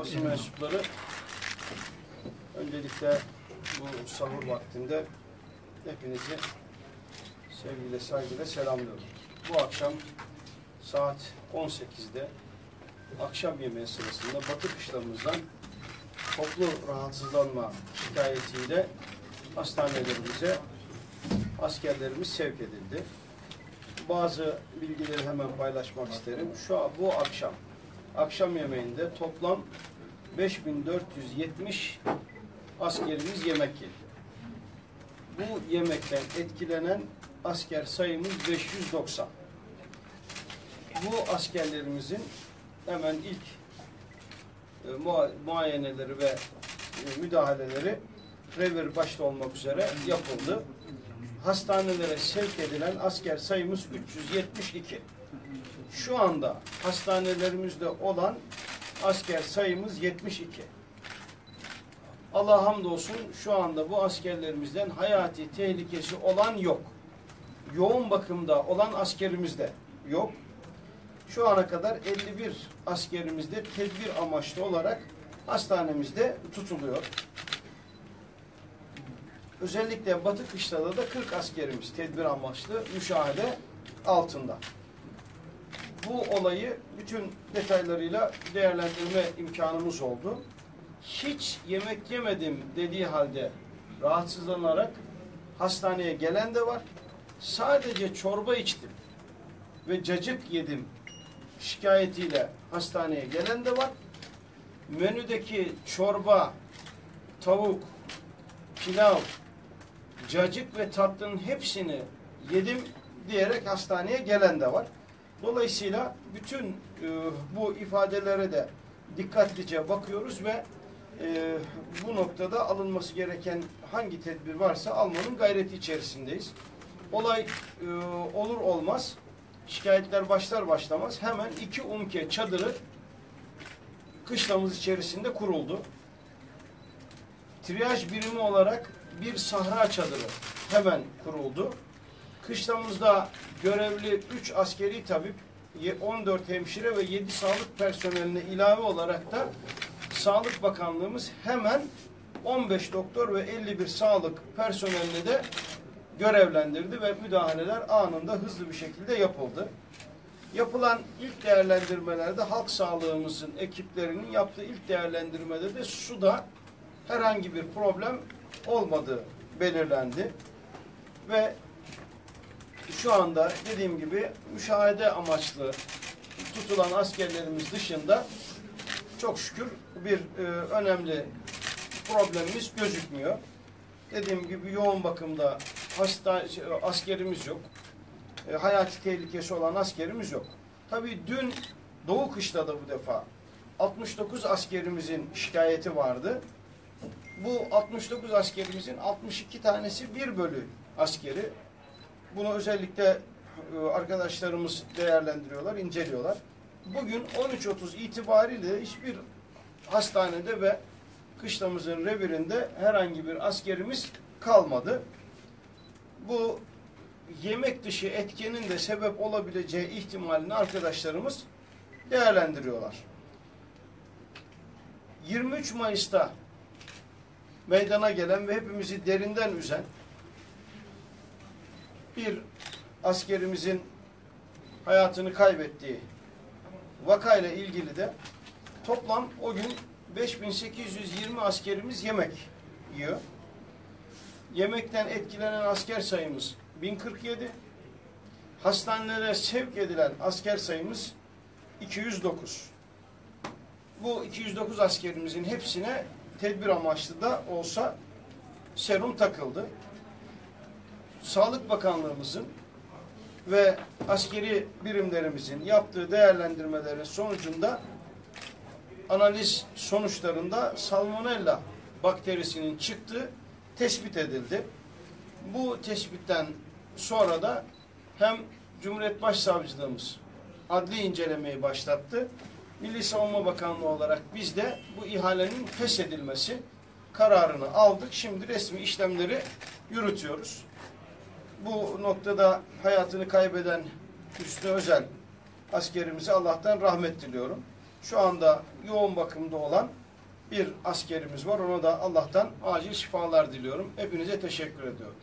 basın mensupları öncelikle bu sahur vaktinde hepinizi sevgiyle saygıyla selamlıyorum. Bu akşam saat 18'de akşam yemeği sırasında Batı kışlamızdan toplu rahatsızlanma şikayetiyle hastanelerimize askerlerimiz sevk edildi. Bazı bilgileri hemen paylaşmak isterim. Şu an bu akşam akşam yemeğinde toplam 5470 askerimiz yemek yedi. Bu yemekten etkilenen asker sayımız 590. Bu askerlerimizin hemen ilk e, mua- muayeneleri ve e, müdahaleleri revir başta olmak üzere yapıldı. Hastanelere sevk edilen asker sayımız 372. Şu anda hastanelerimizde olan asker sayımız 72. Allah hamdolsun şu anda bu askerlerimizden hayati tehlikesi olan yok. Yoğun bakımda olan askerimiz de yok. Şu ana kadar 51 askerimiz de tedbir amaçlı olarak hastanemizde tutuluyor. Özellikle Batı Kışla'da da 40 askerimiz tedbir amaçlı müşahede altında. Bu olayı bütün detaylarıyla değerlendirme imkanımız oldu. Hiç yemek yemedim dediği halde rahatsızlanarak hastaneye gelen de var. Sadece çorba içtim ve cacık yedim şikayetiyle hastaneye gelen de var. Menüdeki çorba, tavuk, pilav, cacık ve tatlının hepsini yedim diyerek hastaneye gelen de var. Dolayısıyla bütün e, bu ifadelere de dikkatlice bakıyoruz ve e, bu noktada alınması gereken hangi tedbir varsa almanın gayreti içerisindeyiz. Olay e, olur olmaz, şikayetler başlar başlamaz hemen iki umke çadırı kışlamız içerisinde kuruldu. Triyaj birimi olarak bir sahra çadırı hemen kuruldu. Kışlamızda görevli 3 askeri tabip, 14 hemşire ve 7 sağlık personeline ilave olarak da Sağlık Bakanlığımız hemen 15 doktor ve 51 sağlık personelini de görevlendirdi ve müdahaleler anında hızlı bir şekilde yapıldı. Yapılan ilk değerlendirmelerde halk sağlığımızın ekiplerinin yaptığı ilk değerlendirmede de suda herhangi bir problem olmadığı belirlendi. Ve şu anda dediğim gibi müşahede amaçlı tutulan askerlerimiz dışında çok şükür bir e, önemli problemimiz gözükmüyor. Dediğim gibi yoğun bakımda hasta şey, askerimiz yok. E, hayati tehlikesi olan askerimiz yok. Tabii dün Doğu Kışla'da bu defa 69 askerimizin şikayeti vardı. Bu 69 askerimizin 62 tanesi bir bölü askeri. Bunu özellikle e, arkadaşlarımız değerlendiriyorlar, inceliyorlar. Bugün 13.30 itibariyle hiçbir hastanede ve kışlamızın revirinde herhangi bir askerimiz kalmadı. Bu yemek dışı etkenin de sebep olabileceği ihtimalini arkadaşlarımız değerlendiriyorlar. 23 Mayıs'ta meydana gelen ve hepimizi derinden üzen bir askerimizin hayatını kaybettiği vakayla ilgili de toplam o gün 5820 askerimiz yemek yiyor. Yemekten etkilenen asker sayımız 1047. Hastanelere sevk edilen asker sayımız 209. Bu 209 askerimizin hepsine tedbir amaçlı da olsa serum takıldı. Sağlık Bakanlığımızın ve askeri birimlerimizin yaptığı değerlendirmelerin sonucunda analiz sonuçlarında salmonella bakterisinin çıktığı tespit edildi. Bu tespitten sonra da hem Cumhuriyet Başsavcılığımız adli incelemeyi başlattı. Milli Savunma Bakanlığı olarak biz de bu ihalenin feshedilmesi kararını aldık. Şimdi resmi işlemleri yürütüyoruz. Bu noktada hayatını kaybeden Hüsnü Özel askerimize Allah'tan rahmet diliyorum. şu anda yoğun bakımda olan bir askerimiz var. Ona da Allah'tan acil şifalar diliyorum. Hepinize teşekkür ediyorum.